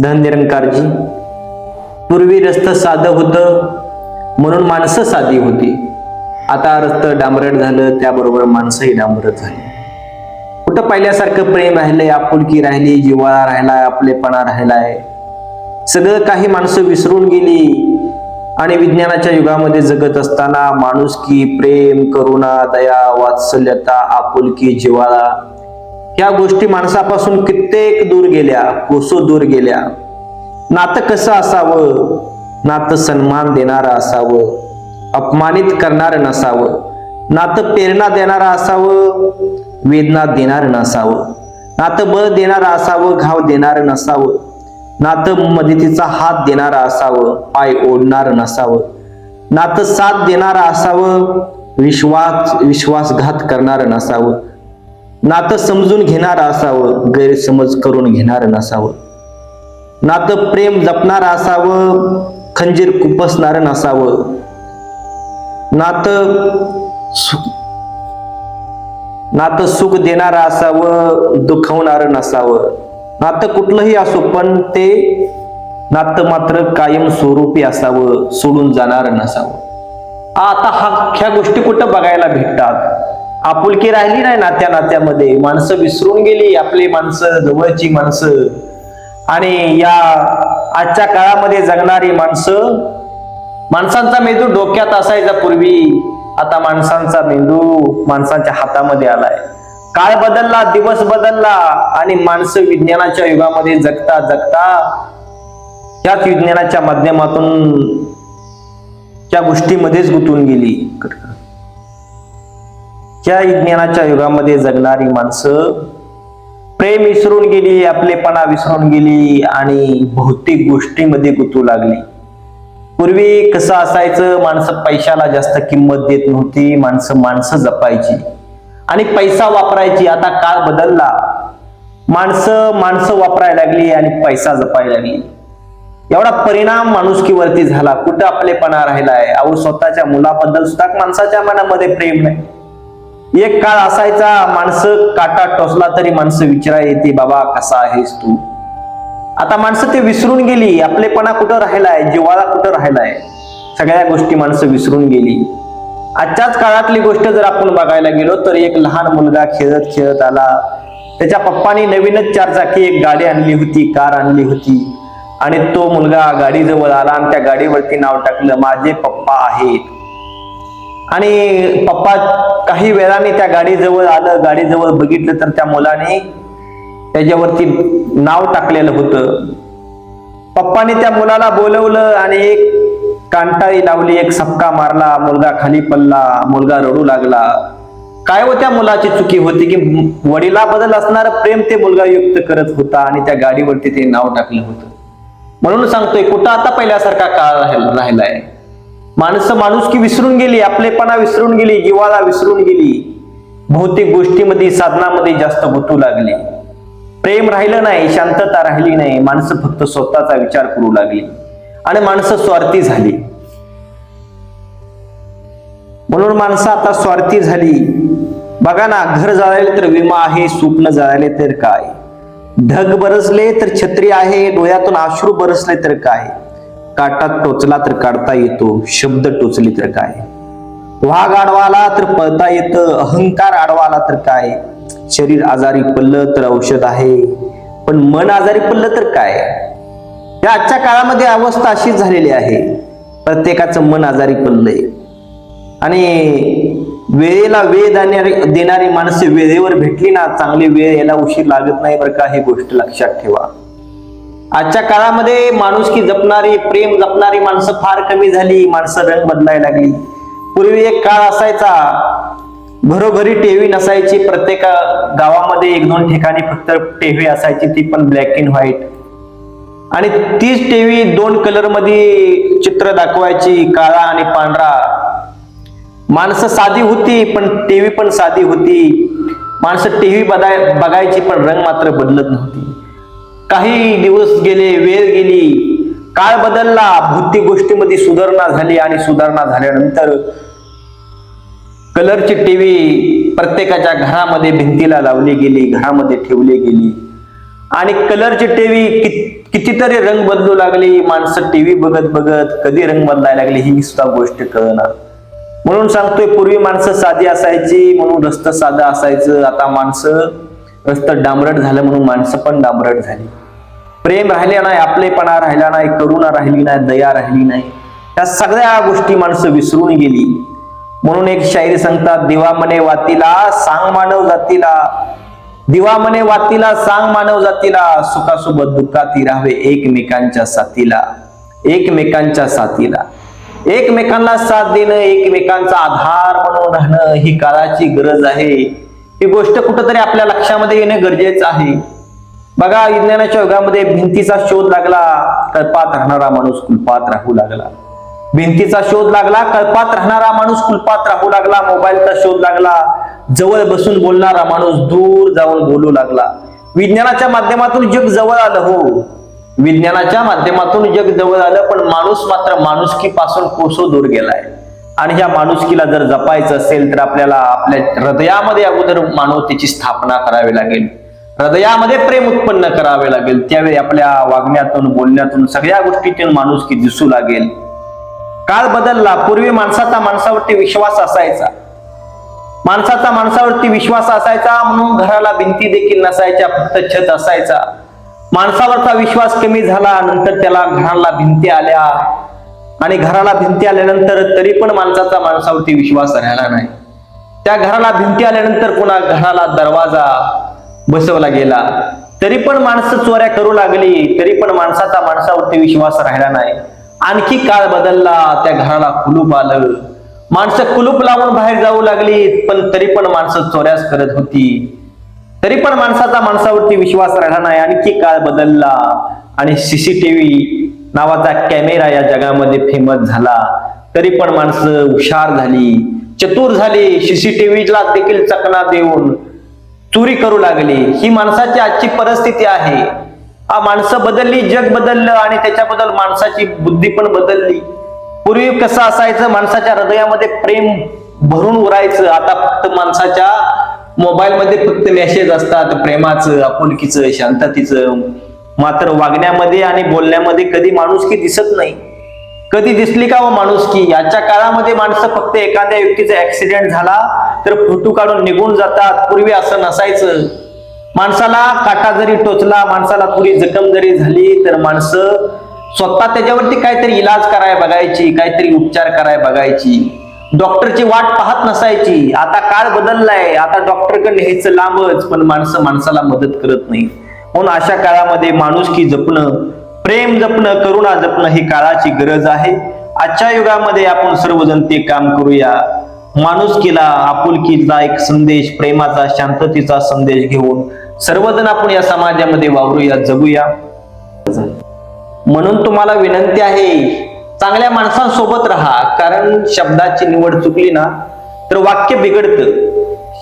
धन निरंकारजी पूर्वी रस्त साधं होतं म्हणून माणसं साधी होती. आता रस्त डांबरट झालं त्याबरोबर माणसंही डांबरट झाली. कुठं पहिल्यासारखं प्रेम राहिलंय आपुलकी राहिली जिव्हाळा राहिलाय आपलेपणा राहिलाय. सगळं काही माणसं विसरून गेली. आणि विज्ञानाच्या युगामध्ये जगत असताना माणुसकी प्रेम करुणा दया वात्सल्यता आपुलकी जिव्हाळा ह्या गोष्टी माणसापासून कित्येक दूर गेल्या कोसो दूर गेल्या. नातं कसं असावं? नातं सन्मान देणारं असावं. अपमानित करणारं नसावं. नातं प्रेरणा देणारं असावं. वेदना देणारं नसावं. नातं बळ देणारं असावं. घाव देणारं नसावं. नातं मदतीचा हात देणारा असावं. पाय ओढणारं नसावं. नातं साथ देणारं असावं. विश्वास विश्वासघात करणारं नसावं. नातं समजून घेणारं असावं गैरसमज करून घेणारं नसावं. नातं प्रेम जपणारं असावं खंजीर कुपसणारं नसावं. नातं नातं सुख देणारं असावं दुखवणारं नसावं. नातं कुठलंही असो पण ते नातं मात्र कायम स्वरूपी असावं सोडून जाणारं नसावं. आता हा ह्या गोष्टी कुठं बघायला भेटतात? आपुलकी राहिली नाही नात्या नात्यामध्ये. माणसं विसरून गेली आपली माणसं जवळची माणसं. आणि या आजच्या काळामध्ये जगणारी माणसं माणसांचा मेंदू डोक्यात असायचा पूर्वी. आता माणसांचा मेंदू माणसांच्या हातामध्ये आलाय. काळ बदलला दिवस बदलला आणि माणसं विज्ञानाच्या युगामध्ये जगता जगता त्याच विज्ञानाच्या माध्यमातून त्या गोष्टीमध्येच गुंतून गेली. त्या विज्ञानाच्या युगामध्ये जगणारी माणसं प्रेम विसरून गेली आपलेपणा विसरून गेली आणि भौतिक गोष्टीमध्ये गुंतू लागली. पूर्वी कसं असायचं माणसं पैशाला जास्त किंमत देत नव्हती माणसं माणसं जपायची आणि पैसा वापरायची. आता काळ बदलला. माणसं माणसं वापरायला लागली आणि पैसा जपायला लागली. एवढा परिणाम माणुसकीवरती झाला. कुठं आपलेपणा राहिलाय? अहो स्वतःच्या मुलाबद्दल सुद्धा माणसाच्या मनामध्ये प्रेम नाही. एक काळ असायचा माणसं काटा टोचला तरी माणसं विचारा येते बाबा कसा आहेस तू? आता माणसं ते विसरून गेली आपलेपणा कुठं राहिलाय जिवाळा कुठं राहिलाय? सगळ्या गोष्टी माणसं विसरून गेली. आजच्याच काळातली गोष्ट जर आपण बघायला गेलो तर एक लहान मुलगा खेळत खेळत आला. त्याच्या पप्पानी नवीनच चार चाकी एक गाडी आणली होती कार आणली होती. आणि तो मुलगा गाडीजवळ आला आणि त्या गाडीवरती नाव टाकलं माझे पप्पा आहेत. आणि पप्पा काही वेळाने त्या गाडीजवळ आलं गाडीजवळ बघितलं तर त्या मुलाने त्याच्यावरती नाव टाकलेलं होतं. पप्पाने त्या मुलाला बोलवलं आणि एक कांटाळी लावली एक सपका मारला मुलगा खाली पडला मुलगा रडू लागला. काय हो त्या मुलाची चुकी होती की वडिलाबद्दल असणार प्रेम ते मुलगा युक्त करत होता आणि त्या गाडीवरती ते नाव टाकलं होतं? म्हणून सांगतोय कुठं आता पहिल्यासारखा काळ राहिल- राहिलाय? माणसं माणुसकी विसरून गेली आपलेपणा विसरून गेली जिवाळा विसरून गेली भौतिक गोष्टीमध्ये साधनामध्ये जास्त गुंतू लागली. प्रेम राहिलं नाही शांतता राहिली नाही माणसं फक्त स्वतःचा विचार करू लागली आणि माणसं स्वार्थी झाली. म्हणून माणसं आता स्वार्थी झाली. बघा ना घर जाळले तर विमा आहे स्वप्न जाळले तर काय? ढग बरसले तर छत्री आहे डोळ्यातून अश्रू बरसले तर काय? काटात टोचला तर काढता येतो शब्द टोचले तर काय? वाघ आडवाला तर पळता येतं अहंकार आडवाला तर काय? शरीर आजारी पडलं तर औषध आहे पण मन आजारी पडलं तर काय? या आजच्या काळामध्ये अवस्था अशीच झालेली आहे. प्रत्येकाचं मन आजारी पडलंय. आणि वेळेला वेळ देणारी देणारी माणसे वेळेवर भेटली ना चांगली वेळ याला उशीर लागत नाही बरं का ही गोष्ट लक्षात ठेवा. आजच्या काळामध्ये माणुसकी जपणारी प्रेम जपणारी माणसं फार कमी झाली. माणसं रंग बदलायला लागली. पूर्वी एक काळ असायचा घरोघरी टीव्ही नसायची. प्रत्येक गावामध्ये एक दोन ठिकाणी फक्त टीव्ही असायची. ती पण ब्लॅक अँड व्हाईट आणि तीच टीव्ही दोन कलरमध्ये चित्र दाखवायची काळा आणि पांढरा. माणसं साधी होती पण टीव्ही पण साधी होती. माणसं टीव्ही बघाय बघायची पण रंग मात्र बदलत नव्हती. काही दिवस गेले वेळ गेली काळ बदलला भौतिक गोष्टीमध्ये सुधारणा झाली आणि सुधारणा झाल्यानंतर कलरची टीव्ही प्रत्येकाच्या घरामध्ये भिंतीला लावली गेली घरामध्ये ठेवली गेली. आणि कलरची टीव्ही कितीतरी रंग बदलू लागली. माणसं टीव्ही बघत बघत कधी रंग बदलायला लागली ही सुद्धा गोष्ट कळणार म्हणून सांगतोय पूर्वी माणसं साधी असायची म्हणून रस्त साधं असायचं. आता माणसं रस्त डांबरट झालं म्हणून माणसं पण डांबरट झाली. प्रेम राहिले नाही आपलेपणा राहिला नाही करुणा राहिली नाही दया राहिली नाही. या सगळ्या गोष्टी माणसं विसरून गेली. म्हणून एक शायरी सांगतात दिवा मने वातीला सांग मानव जातीला. दिवा मने वातीला सांग मानव जातीला. सुखासोबत दुःखाती राहावे एकमेकांच्या साथीला. एकमेकांच्या साथीला. एकमेकांना साथ देणं एकमेकांचा आधार म्हणून राहणं ही काळाची गरज आहे. ही गोष्ट कुठंतरी आपल्या लक्षामध्ये येणं गरजेचं आहे. बघा विज्ञानाच्या युगामध्ये भिंतीचा शोध लागला कल्पात राहणारा माणूस कुलपात राहू लागला. भिंतीचा शोध लागला कल्पात राहणारा माणूस कुलपात राहू लागला मोबाईलचा शोध लागला जवळ बसून बोलणारा माणूस दूर जाऊन बोलू लागला. विज्ञानाच्या माध्यमातून जग जवळ आलं हो. विज्ञानाच्या माध्यमातून जग जवळ आलं पण माणूस मात्र माणुसकीपासून कोसो दूर गेलाय. आणि ह्या माणुसकीला जर जपायचं असेल तर आपल्याला आपल्या हृदयामध्ये अगोदर मानवतेची स्थापना करावी लागेल. हृदयामध्ये प्रेम उत्पन्न करावे लागेल. त्यावेळी आपल्या वागण्यातून बोलण्यातून सगळ्या गोष्टीतून माणूस की दिसू लागेल. काळ बदलला पूर्वी माणसाचा माणसावरती विश्वास असायचा. माणसाचा माणसावरती विश्वास असायचा म्हणून घराला भिंती देखील नसायच्या फक्त छत असायचा. माणसावरचा विश्वास कमी झाला नंतर त्याला घराला भिंती आल्या. आणि घराला भिंती आल्यानंतर तरी पण माणसाचा माणसावरती विश्वास राहिला नाही. त्या घराला भिंती आल्यानंतर पुन्हा घराला दरवाजा बसवला गेला. तरी पण माणसं चोऱ्या करू लागली. तरी पण माणसाचा माणसावरती विश्वास राहिला नाही. आणखी काळ बदलला. त्या घराला कुलूप आलं. माणसं कुलूप लावून बाहेर जाऊ लागली. पण तरी पण माणसं चोऱ्याच करत होती. तरी पण माणसाचा माणसावरती विश्वास राहिला नाही. आणखी काळ बदलला. आणि सीसीटीव्ही नावाचा कॅमेरा या जगामध्ये फेमस झाला. तरी पण माणसं हुशार झाली. चतुर झाली. सीसीटीव्हीला देखील चकना देऊन चोरी करू लागली. ही माणसाची आजची परिस्थिती आहे. हा माणसं बदलली जग बदललं आणि त्याच्याबद्दल माणसाची बुद्धी पण बदलली. पूर्वी कसं असायचं माणसाच्या हृदयामध्ये प्रेम भरून उरायचं. आता फक्त माणसाच्या मोबाईल मध्ये फक्त मेसेज असतात प्रेमाचं आपुलकीचं शांततेचं. मात्र वागण्यामध्ये आणि बोलण्यामध्ये कधी माणूस की दिसत नाही. कधी दिसली का हो व माणुसकी याच्या काळामध्ये माणसं फक्त एखाद्या व्यक्तीचा ऍक्सिडेंट झाला तर फोटू काढून निघून जातात. पूर्वी असं नसायचं. माणसाला काटा जरी टोचला माणसाला थोडी जखम जरी झाली तर माणसं स्वतः त्याच्यावरती काहीतरी इलाज कराय बघायची काहीतरी उपचार कराय बघायची. डॉक्टरची वाट पाहत नसायची. आता काळ बदललाय. आता डॉक्टरकडे न्यायचं लांबच पण माणसं माणसाला मदत करत नाही म्हणून अशा काळामध्ये माणुसकी जपणं प्रेम जपणं करुणा जपणं ही काळाची गरज आहे. आजच्या युगामध्ये आपण सर्वजण ते काम करूया. माणुसकीला आपुलकीचा एक संदेश प्रेमाचा शांततेचा संदेश घेऊन सर्वजण आपण या समाजामध्ये वावरूया जगूया. म्हणून तुम्हाला विनंती आहे चांगल्या माणसांसोबत राहा. कारण शब्दाची निवड चुकली ना तर वाक्य बिघडतं.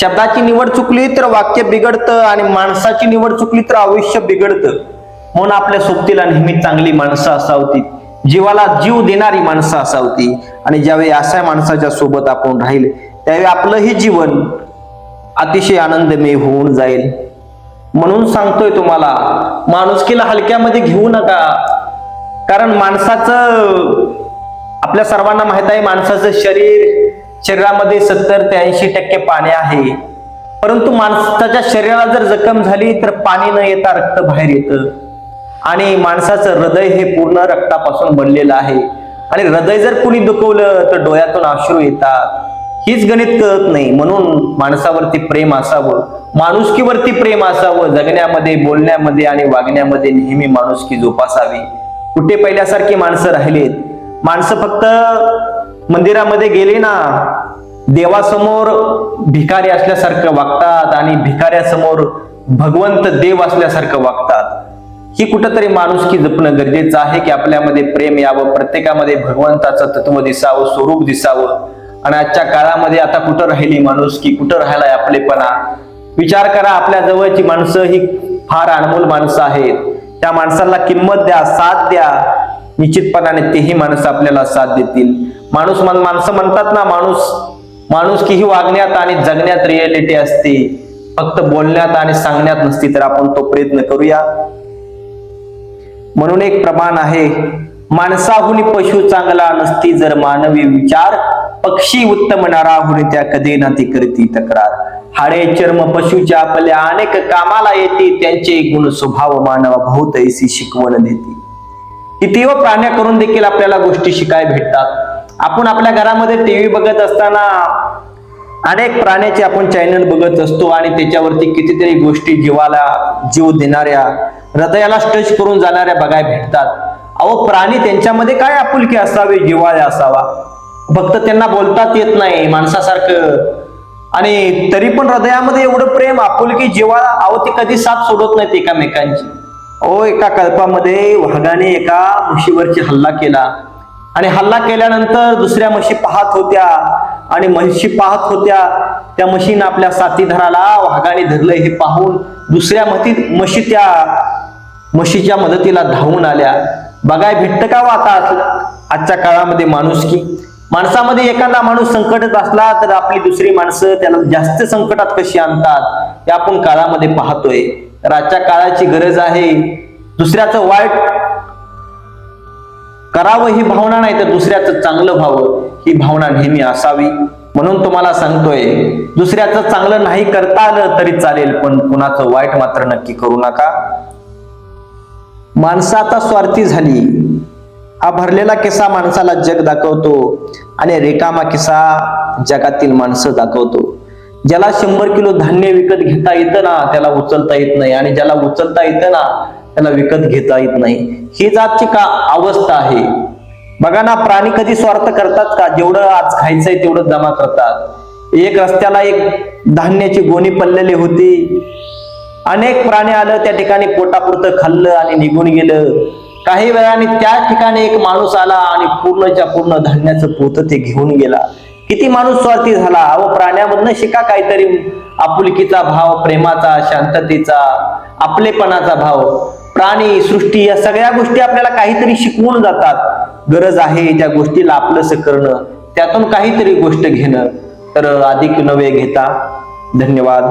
शब्दाची निवड चुकली तर वाक्य बिघडतं आणि माणसाची निवड चुकली तर आयुष्य बिघडतं. म्हणून आपल्या सोबतीला नेहमी चांगली माणसं असावती. जीवाला जीव देणारी माणसं असावती. आणि ज्यावेळी अशा माणसाच्या सोबत आपण राहील त्यावेळी आपलंही जीवन अतिशय आनंदमय होऊन जाईल. म्हणून सांगतोय तुम्हाला माणुसकीला हलक्यामध्ये घेऊ नका. कारण माणसाचं आपल्या सर्वांना माहीत आहे माणसाचं शरीर शरीरामध्ये सत्तर ते ऐंशी टक्के पाणी आहे. परंतु माणसाच्या शरीराला जर जखम झाली तर पाणी न येता रक्त बाहेर येतं. आणि माणसाचं हृदय हे पूर्ण रक्तापासून बनलेलं आहे. आणि हृदय जर कुणी दुखवलं तर डोळ्यातून अश्रू येतात. हीच गणित कळत नाही. म्हणून माणसावरती प्रेम असावं. माणुसकीवरती प्रेम असावं. जगण्यामध्ये बोलण्यामध्ये आणि वागण्यामध्ये नेहमी माणुसकी जोपासावी. कुठे पहिल्यासारखी माणसं राहिलीत? माणसं फक्त मंदिरामध्ये गेले ना देवासमोर भिकारी असल्यासारखं वागतात आणि भिकाऱ्यासमोर भगवंत देव असल्यासारखं वागतात. ही कुठंतरी माणुसकी जपणं गरजेचं आहे की आपल्यामध्ये प्रेम यावं प्रत्येकामध्ये भगवंताचं तत्व दिसावं स्वरूप दिसावं. आणि आजच्या काळामध्ये आता कुठं राहिली माणूस की कुठं राहिलाय आपलेपणा? विचार करा आपल्या जवळची माणसं ही फार अनमोल माणसं आहेत. त्या माणसाला किंमत द्या साथ द्या. निश्चितपणाने तेही माणसं आपल्याला साथ देतील. माणूस मन- माणसं म्हणतात ना माणूस माणूस ही वागण्यात आणि जगण्यात रिअलिटी असते. फक्त बोलण्यात आणि सांगण्यात नसती तर आपण तो प्रयत्न करूया. म्हणून एक प्रमाण आहे माणसाहून पशु चांगला नसती जर मानवी विचार पक्षी उत्तम नाराहून त्या कधी ना ती करती तक्रार. हाडे चर्म पशुच्या आपल्या अनेक कामाला येते त्यांचे गुण स्वभाव मानवा बहुत ऐसी शिकवण देते. किती व प्राण्या करून देखील आपल्याला गोष्टी शिकाय भेटतात. आपण आपल्या घरामध्ये टीव्ही बघत असताना अनेक प्राण्याचे आपण चॅनल बघत असतो आणि त्याच्यावरती कितीतरी गोष्टी जीवाला जीव देणाऱ्या हृदयाला टच करून जाणाऱ्या बघाय भेटतात. अहो प्राणी त्यांच्यामध्ये काय आपुलकी असावी? जिवाळ्या असावा. फक्त त्यांना बोलतात येत नाही माणसासारखं. आणि तरी पण हृदयामध्ये एवढं प्रेम आपुलकी जिवाळा अहो ते कधी साथ सोडत नाहीत एकामेकांची. अहो एका कल्पामध्ये वाघाने एका म्हशीवरची हल्ला केला. आणि हल्ला केल्यानंतर दुसऱ्या म्हशी पाहत होत्या. आणि म्हशी पाहत होत्या त्या म्हशीनं आपल्या साथीदाराला वाघाने धरलं हे पाहून दुसऱ्या मती म्हशी त्या म्हशीच्या मदतीला धावून आल्या. बघाय भेटतं का हो वाता आजच्या काळामध्ये माणूस की? माणसामध्ये एखादा माणूस संकटात असला तर आपली दुसरी माणसं त्याला जास्त संकटात कशी आणतात हे आपण काळामध्ये पाहतोय. तर आजच्या काळाची गरज आहे दुसऱ्याचं वाईट करावं ही भावना नाही तर दुसऱ्याचं चांगलं व्हावं ही भावना नेहमी असावी. म्हणून तुम्हाला सांगतोय दुसऱ्याचं चांगलं नाही करता आलं तरी चालेल पण कुणाचं वाईट मात्र नक्की करू नका. माणसं आता स्वार्थी झाली हा भरलेला किस्सा माणसाला जग दाखवतो आणि रेकामा किस्सा जगातील माणसं दाखवतो. ज्याला शंभर किलो धान्य विकत घेता येतं ना त्याला उचलता येत नाही आणि ज्याला उचलता येतं ना त्याला विकत घेता येत नाही. हीच आजची का अवस्था आहे? बघा ना प्राणी कधी स्वार्थ करतात का? जेवढं आज खायचंय तेवढं जमा करतात. एक रस्त्याला एक धान्याची गोणी पडलेली होती. अनेक प्राणी आलं त्या ठिकाणी पोटापुरतं खाल्लं आणि निघून गेलं. काही वेळाने त्या ठिकाणी एक माणूस आला आणि पूर्णच्या पूर्ण धान्याचं पोत ते घेऊन गेला. किती माणूस स्वार्थी झाला? व प्राण्यामधनं शिका काहीतरी. आपुलकीचा भाव प्रेमाचा शांततेचा आपलेपणाचा भाव. प्राणी सृष्टी या सगळ्या गोष्टी आपल्याला काहीतरी शिकवून जातात. गरज आहे त्या गोष्टीला आपलंसं करणं त्यातून काहीतरी गोष्ट घेणं. तर अधिक नवे घेता. धन्यवाद.